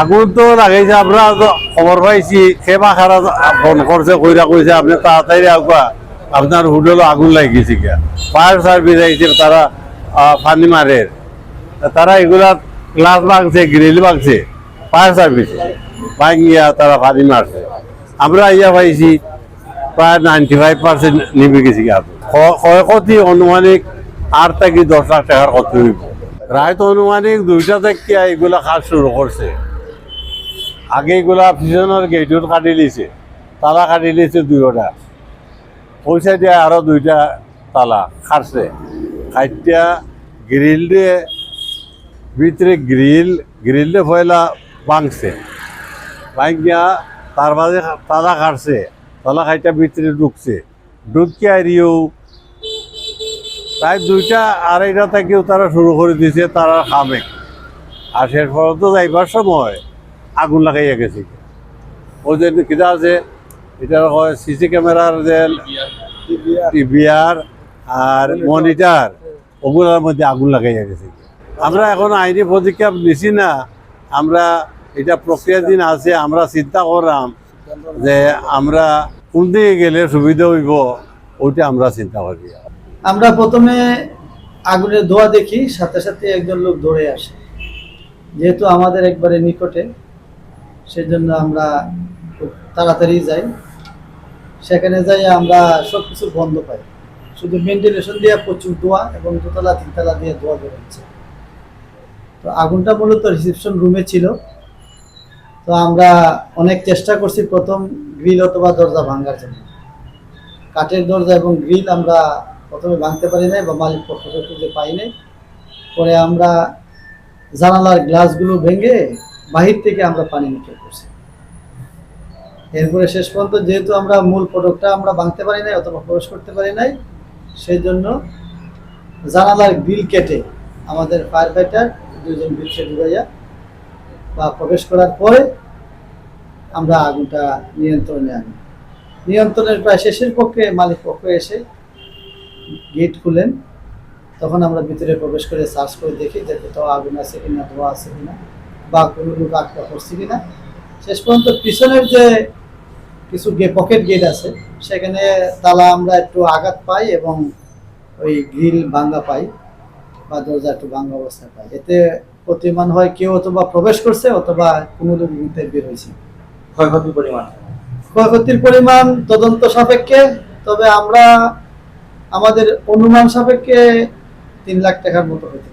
আগুন তো লাগাইছে আমরা খবর পাইছি সেবা খারা ফোন করছে কইরা কইছে, আপনি তাড়াতাড়ি আগুয়া আপনার হোটেলে আগুন লাগিয়েছে গিয়া। ফায়ার সার্ভিস আইছে তারা পানি মারে তারা এগুলা গ্লাস ভাঙছে গ্রিল ভাঙছে ফায়ার সার্ভিস ভাঙিয়া তারা পানি মারছে আমরা ইয়া পাইছি প্রায় নাইনটি ফাইভ পার্সেন্ট নিভে গেছি ক্ষয়ক্ষতি অনুমানিক আট থেকে দশ লাখ টাকার ক্ষতি হইব। প্রায় তো অনুমানিক দুইটা থেকে এগুলা কাজ শুরু করছে আগে এগুলা পিছনের গেটত কাটি দিছে। তালা কাটি দিছে দুইটা। পয়সা দিয়ে আরও দুইটা তালা খাটছে। খাইটা গ্রিল দিয়ে ভিতরে গ্রিল গ্রিল দিয়ে পয়লা ভাঙছে। ভাঙিয়া তার মাঝে তালা কাটছে তালা খাইটা ভিতরে ঢুকছে। ঢুকিয়া এরিয়েও প্রায় দুইটা আড়াইটা থেকেও তারা শুরু করে দিছে তারা খামে। আর শেষ পর্যন্ত যাইবার সময় আগুন লাগাইয়া গেছে। ও যে কিটা আছে, এটা হয় সিসি ক্যামেরার যে টিভিআর আর মনিটার, ওগুলোর মধ্যে আগুন লাগাইয়া গেছে। আমরা এখন আইনি পদক্ষেপ নিছি না। আমরা এটা প্রক্রিয়াধীন আছে, আমরা চিন্তা করলাম যে আমরা কোন দিকে গেলে সুবিধা হইব, ওইটা আমরা চিন্তা করি। আমরা প্রথমে আগুনের ধোয়া দেখি, সাথে সাথে একজন লোক দৌড়ে আসে। যেহেতু আমাদের একবারে নিকটে সেজন্য আমরা খুব তাড়াতাড়ি যাই। সেখানে যাই আমরা সব কিছু বন্ধ পাই। শুধু ভেন্টিলেশন দিয়ে প্রচুর ধোয়া এবং দোতলা, তিনতলা দিয়ে ধোয়া বেরোচ্ছে। তো আগুনটা মূলত রিসেপশন রুমে ছিল। তো আমরা অনেক চেষ্টা করছি প্রথম গ্রিল অথবা দরজা ভাঙার জন্য। কাঠের দরজা এবং গ্রিল আমরা প্রথমে ভাঙতে পারি নাই বা মালিক পক্ষকে খুঁজে পাই নাই। পরে আমরা জানালার গ্লাসগুলো ভেঙে বাহির থেকে আমরা পানি নিক্ষেপ করছি। এরপরে শেষ পর্যন্ত যেহেতু আমরা মূল প্রোডাক্টটা আমরা ভাঙতে পারি নাই অথবা প্রবেশ করতে পারি নাই সেই জন্য জানালার গ্রিল কেটে আমাদের ফায়ার ফাইটার দুজন ভিতরে ঢুকাইয়া বা প্রবেশ করার পরে আমরা আগুনটা নিয়ন্ত্রণে আনি। নিয়ন্ত্রণের প্রায় শেষের পক্ষে মালিক পক্ষ এসে গেট খুলেন। তখন আমরা ভিতরে প্রবেশ করে সার্চ করে দেখি যে কোথাও আগুন আছে কিনা, ধোয়া আছে কিনা। বা কোনো লোক আটকা পড়ছে কিনা। শেষ পর্যন্ত পিছনের যে কিছু গে পকেট গেট আছে সেখানে তালা আমরা একটু আঘাত পাই এবং ওই গ্রিল ভাঙ্গা পাই বা দরজা একটু ভাঙ্গা অবস্থায় পাই। এতে প্রতিমান হয় কেউ অথবা প্রবেশ করছে অথবা কোনো লোক ভিতরে বের হয়েছে। ক্ষয়ক্ষতির পরিমাণ? ক্ষয়ক্ষতির পরিমাণ তদন্ত সাপেক্ষে তবে আমরা আমাদের অনুমান সাপেক্ষে তিন লাখ টাকার মতো হতে